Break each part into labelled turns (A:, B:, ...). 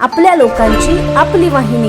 A: आपल्या लोकांची आपली वाहिनी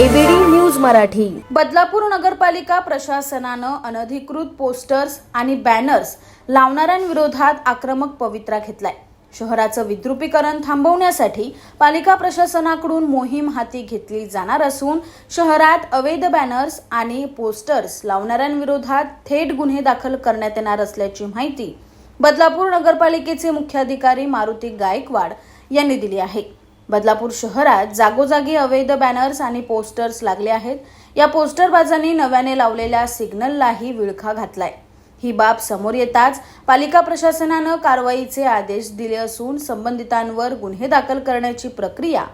A: एबीडी न्यूज मराठी.
B: बदलापूर नगरपालिका प्रशासनानं अनधिकृत पोस्टर्स आणि बॅनर्स लावणाऱ्यांविरोधात आक्रमक पवित्रा घेतलाय. शहराचं विद्रुपीकरण थांबवण्यासाठी पालिका प्रशासनाकडून मोहीम हाती घेतली जाणार असून शहरात अवैध बॅनर्स आणि पोस्टर्स लावणाऱ्यांविरोधात थेट गुन्हे दाखल करण्यात येणार असल्याची माहिती बदलापूर नगरपालिकेचे मुख्याधिकारी मारुती गायकवाड यांनी दिली आहे. बदलापूर शहरात जागोजागी अवैध बॅनर्स आणि पोस्टर्स लागले आहेत. या पोस्टरबाजांनी नव्याने लावलेल्या सिग्नललाही विळखा घातलाय. ही बाब समोर येताच पालिका प्रशासनानं कारवाईचे आदेश दिले असून संबंधितांवर गुन्हे दाखल करण्याची प्रक्रिया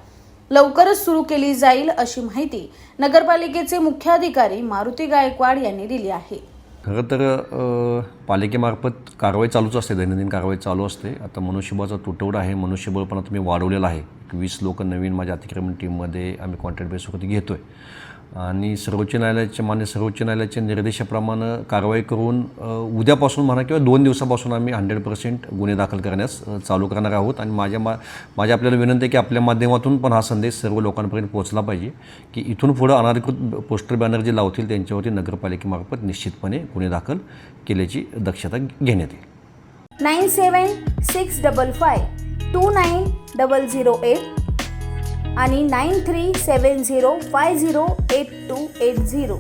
B: लवकरच सुरू केली जाईल अशी माहिती नगरपालिकेचे मुख्याधिकारी मारुती गायकवाड यांनी दिली आहे.
C: खरं तर पालिकेमार्फत कारवाई चालूच असते दैनंदिन कारवाई चालू असते. आता मनुष्यबळाचा तुटवडा आहे मनुष्यबळ पण आता मी वाढवलेलं आहे. वीस लोक नवीन माझ्या अतिक्रमण टीममध्ये आम्ही कॉन्ट्रॅक्ट बेसवरती घेतो आहे आणि सर्वोच्च न्यायालयाच्या मान्य सर्वोच्च न्यायालयाच्या निर्देशाप्रमाणे कारवाई करून उद्यापासून म्हणा किंवा दोन दिवसापासून आम्ही हंड्रेड पर्सेंट गुन्हे दाखल करण्यास चालू करणार आहोत. आणि माझ्या मा माझ्या आपल्याला विनंती आहे की आपल्या माध्यमातून पण हा संदेश सर्व लोकांपर्यंत पोहोचला पाहिजे की इथून पुढं अनाधिकृत पोस्टर बॅनर जे लावतील त्यांच्यावरती नगरपालिकेमार्फत निश्चितपणे गुन्हे दाखल केल्याची दक्षता घेण्यात येईल.
A: Nine seven six double five two nine double zero eight आणि nine three seven zero five zero eight two eight zero.